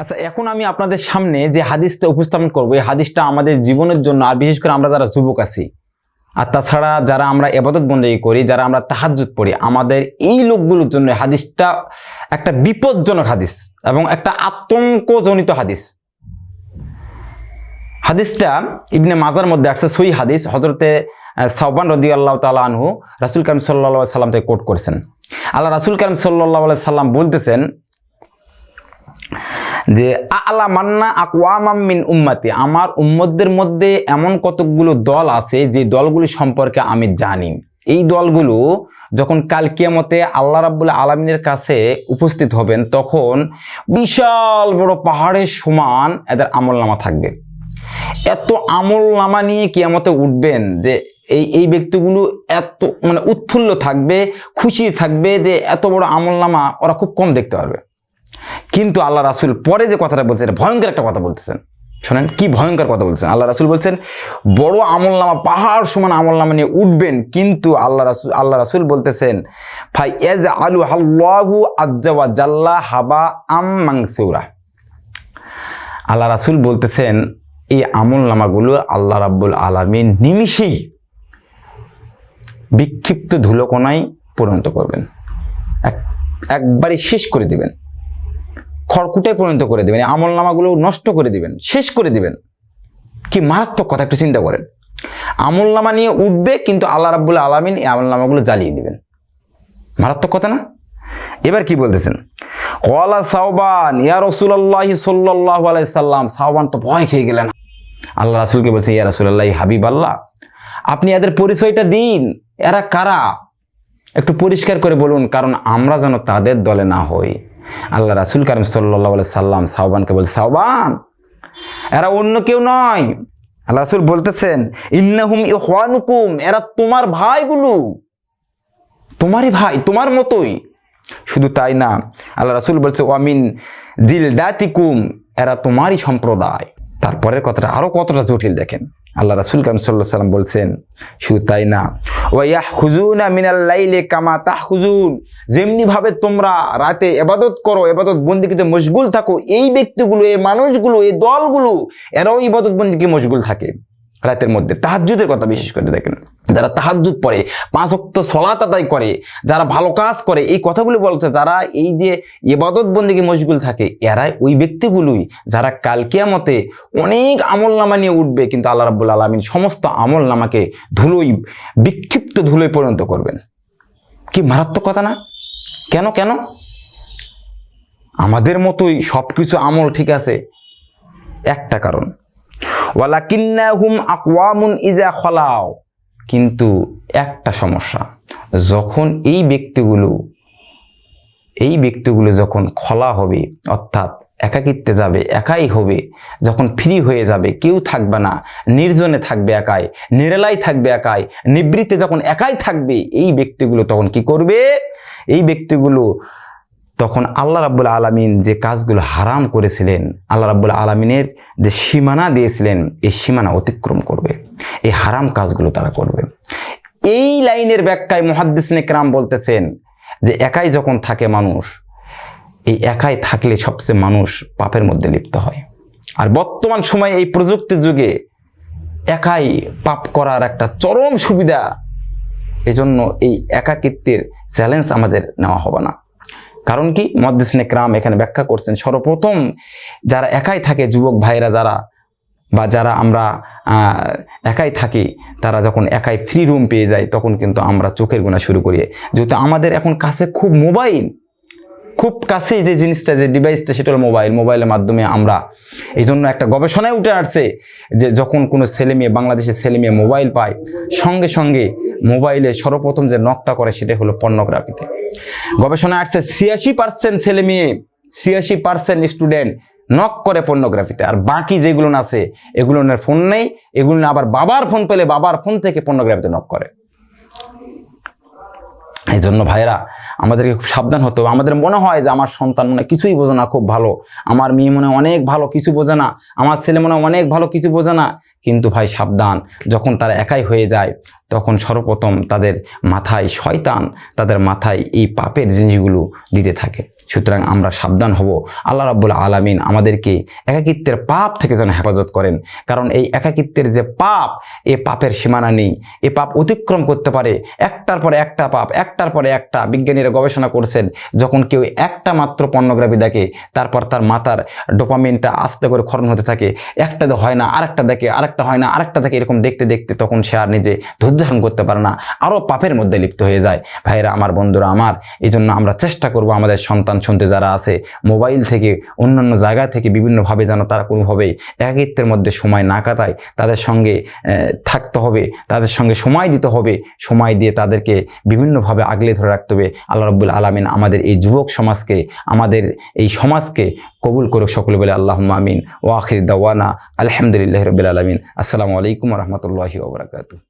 আচ্ছা এখন আমি আপনাদের সামনে যে হাদিসটা উপস্থাপন করব, এই হাদিসটা আমাদের জীবনের জন্য, আর বিশেষ করে আমরা যারা যুবক আছি, আর তাছাড়া যারা আমরা এবাদত বন্দেগী করি, যারা আমরা তাহাজ্জুদ পড়ি, আমাদের এই লোকগুলোর জন্য হাদিসটা একটা বিপজ্জনক হাদিস এবং একটা আতঙ্কজনিত হাদিস। হাদিসটা ইবনে মাজার মধ্যে আসছে সই হাদিস হজরতে সাহবান রদি আল্লাহ তালা রাসুল কারিম সাল্লা সাল্লাম থেকে কোট করেছেন। আল্লাহ রাসুল কারিম সাল্লাহ সাল্লাম বলতেছেন যে আলা মান্না আকওয়ামাম মিন উম্মাতি। আমার উম্মতদের মধ্যে এমন কতকগুলো দল আছে যে দলগুলি সম্পর্কে আমি জানি। এই দলগুলো যখন কাল কিয়ামতে আল্লাহ রাব্বুল আলমিনের কাছে উপস্থিত হবেন, তখন বিশাল বড় পাহাড়ের সমান এদের আমলনামা থাকবে। এত আমল নামা নিয়ে কিয়ামতে উঠবেন যে এই এই ব্যক্তিগুলো এত মানে উৎফুল্ল থাকবে, খুশি থাকবে যে এত বড় আমল নামা ওরা খুব কম দেখতে পারবে। কিন্তু আল্লাহ রাসুল পরে যে কথাটা বলছেন, এটা ভয়ঙ্কর একটা কথা বলতেছেন। শোনেন, কি ভয়ঙ্কর কথা বলছেন? আল্লাহ রাসুল বলছেন, বড় আমল নামা পাহাড় সমান আমল নামা নিয়ে উঠবেন, কিন্তু আল্লাহ রাসুল আল্লাহ রাসুল বলতেছেন ফাই এজ আলু হাল্লাহু আজ্জা জাল্লা হাবা আম মাংসুরা। আল্লাহ রাসুল বলতেছেন, এই আমল নামাগুলো আল্লাহ রাব্বুল আলমিন নিমিষেই বিক্ষিপ্ত ধুলোকোনায় পরিণত করবেন। এক একবারই শেষ করে দিবেন। খড়কুটায় পরিণত করে দিবেন আমল নামাগুলো নষ্ট করে দিবেন, শেষ করে দিবেন। কি মারাত্মক কথা, একটু চিন্তা করেন। আমল নামা নিয়ে উঠবে, কিন্তু আল্লাহ রাব্বুল আলমিন এই আমল নামাগুলো জ্বালিয়ে দিবেন। মারাত্মক কথা না? এবার কি বলতেছেন? কলা সাহবান ইয়া রসুল্লাহ সাল্লাহ আলাইসাল্লাম সাহবান তো ভয় খেয়ে গেলেন। আল্লাহ রাসুলকে বলছে, ইয়া রসুল্লাহ হাবিব আল্লাহ আপনি এদের পরিচয়টা দিন। এরা কারা? একটু পরিষ্কার করে বলুন, কারণ আমরা যেন তাদের দলে না হই। আল্লাহ রাসুল কারিম সাল্লাহ সাল্লাম সাহবানকে বলছে সাহবান এরা অন্য কেউ নয়। আল্লাহ রাসুল বলতেছেন, ইন্নাহুম ইহানুকুম এরা তোমার ভাইগুলো। তোমারই ভাই, তোমার মতোই। শুধু তাই না, আল্লাহ রাসুল বলছে, ওয়ামিন জিল দাতিকুম এরা তোমারই সম্প্রদায়। তারপরের কথাটা আরও কতটা জটিল দেখেন। আল্লাহ রাসুল কাম সাল্লাহ সাল্লাম বলছেন, শুধু তাই না ওয়াহ খুজুন মিনাল লাইলে কামা তাহ খুজুন যেমনি ভাবে তোমরা রাতে এবাদত করো এবাদত বন্দিকিতে মশগুল থাকো, এই ব্যক্তিগুলো, এই মানুষগুলো, এই দলগুলো, এরাও ইবাদত বন্দিকে মশগুল থাকে। রাতের মধ্যে। তাহাজ্জুদের কথা বিশেষ করে দেখেন। যারা তাহাজ্জুদ পড়ে, পাঁচ অক্ত সলাত আদায় করে, যারা ভালো কাজ করে, এই কথাগুলো বলছে, যারা এই যে ইবাদত বন্দিকে মশগুল থাকে, এরাই ওই ব্যক্তিগুলোই যারা কালকিয়ামতে অনেক আমল নামা নিয়ে উঠবে, কিন্তু আল্লাহ রাব্বুল আলমিন সমস্ত আমল নামাকে ধুলোই বিক্ষিপ্ত ধুলোয় পরিণত করবেন। কি মারাত্মক কথা না? কেন কেন? আমাদের মতোই সব কিছু আমল ঠিক আছে, একটা কারণ। খলাও কিন্তু একটা সমস্যা, যখন এই ব্যক্তিগুলো এই ব্যক্তিগুলো যখন খলা হবে, অর্থাৎ একাকিত্বে যাবে, একাই হবে, যখন ফ্রি হয়ে যাবে, কেউ থাকবে না, নির্জনে থাকবে একাই, নিরেলাই থাকবে একাই, নিবৃত্তে যখন একাই থাকবে, এই ব্যক্তিগুলো তখন কি করবে? এই ব্যক্তিগুলো তখন আল্লাহ রাব্বুল আলমিন যে কাজগুলো হারাম করেছিলেন, আল্লাহ রাব্বুল আলমিনের যে সীমানা দিয়েছিলেন, এই সীমানা অতিক্রম করবে। এই হারাম কাজগুলো তারা করবে। এই লাইনের ব্যাখ্যায় মহাদ্দিসনে ক্রাম বলতেছেন যে একাই যখন থাকে মানুষ, এই একাই থাকলে সবচেয়ে মানুষ পাপের মধ্যে লিপ্ত হয়। আর বর্তমান সময়ে এই প্রযুক্তির যুগে একাই পাপ করার একটা চরম সুবিধা, এজন্য এই একাকিত্বের চ্যালেঞ্জ আমাদের নেওয়া হবে না। কারণ কি? মদ্দিসনে ক্রাম এখানে ব্যাখ্যা করছেন, সর্বপ্রথম যারা একাই থাকে যুবক ভাইরা যারা বা যারা আমরা একাই থাকি, তারা যখন একাই ফ্রি রুম পেয়ে যায়, তখন কিন্তু আমরা চোখের গোনা শুরু করি। যেহেতু আমাদের এখন কাছে খুব মোবাইল খুব কাছেই যে জিনিসটা, যে ডিভাইসটা সেটা হলো মোবাইল মোবাইলের মাধ্যমে আমরা এই জন্য একটা গবেষণায় উঠে আসছে যে যখন কোনো ছেলে মেয়ে, বাংলাদেশের ছেলে মেয়ে মোবাইল পায়, সঙ্গে সঙ্গে মোবাইলে সর্বপ্রথম যে নকটা করে সেটা হলো পর্নোগ্রাফিতে গবেষণায় আসছে ছিয়াশি পার্সেন্ট ছেলে মেয়ে, ছিয়াশি পার্সেন্ট স্টুডেন্ট নক করে পর্নোগ্রাফিতে আর বাকি যেগুলো আছে, এগুলো ফোন নেই, এগুলো আবার বাবার ফোন পেলে বাবার ফোন থেকে পর্নোগ্রাফিতে নক করে। এই জন্য ভাইরা আমাদেরকে খুব সাবধান হতে হবে। আমাদের মনে হয় যে আমার সন্তান মনে কিছুই বোঝে না, খুব ভালো। আমার মেয়ে মনে অনেক ভালো, কিছু বোঝে না। আমার ছেলে মনে অনেক ভালো, কিছু বোঝে না। কিন্তু ভাই সাবধান, যখন তারা একাই হয়ে যায় তখন সর্বপ্রথম তাদের মাথায় শয়তান তাদের মাথায় এই পাপের জিনিসগুলো দিতে থাকে। সুতরাং আমরা সাবধান হব। আল্লাহ রাব্বুল আলামিন আমাদেরকে একাকিত্বের পাপ থেকে যেন হেফাজত করেন। কারণ এই একাকিত্বের যে পাপ, এ পাপের সীমানা নেই। এ পাপ অতিক্রম করতে পারে। একটার পরে একটা পাপ, একটার পরে একটা। বিজ্ঞানীরা গবেষণা করছেন, যখন কেউ একটা মাত্র পর্নোগ্রাফি দেখে, তারপর তার মাথার ডোপামিনটা আস্তে করে ক্ষরণ হতে থাকে। একটা হয় না, আরেকটা দেখে, আরেকটা হয় না, আরেকটা দেখে এরকম দেখতে দেখতে তখন সে আর নিজে ধৈর্য ধারণ করতে পারে না আরও পাপের মধ্যে লিপ্ত হয়ে যায়। ভাইরা আমার বন্ধুরা, আমার এই জন্য আমরা চেষ্টা করব আমাদের সন্তান শুনতে যারা আছে, মোবাইল থেকে অন্যান্য জায়গা থেকে বিভিন্নভাবে যেন তারা কোনোভাবেই একাকিত্বের মধ্যে সময় না কাটায়, তাদের সঙ্গে থাকতে হবে, তাদের সঙ্গে সময় দিতে হবে, সময় দিয়ে তাদেরকে বিভিন্নভাবে আগলে ধরে রাখতে হবে। আল্লাহ রব্বুল আলমিন আমাদের এই যুবক সমাজকে, আমাদের এই সমাজকে কবুল করুক সকলে বলে আল্লাহ আমিন। ও আখির দাওয়ানা আলহামদুলিল্লাহ রবিল আলমিন। আসসালামু আলাইকুম রহমতুল্লাহি ওবরাকাতু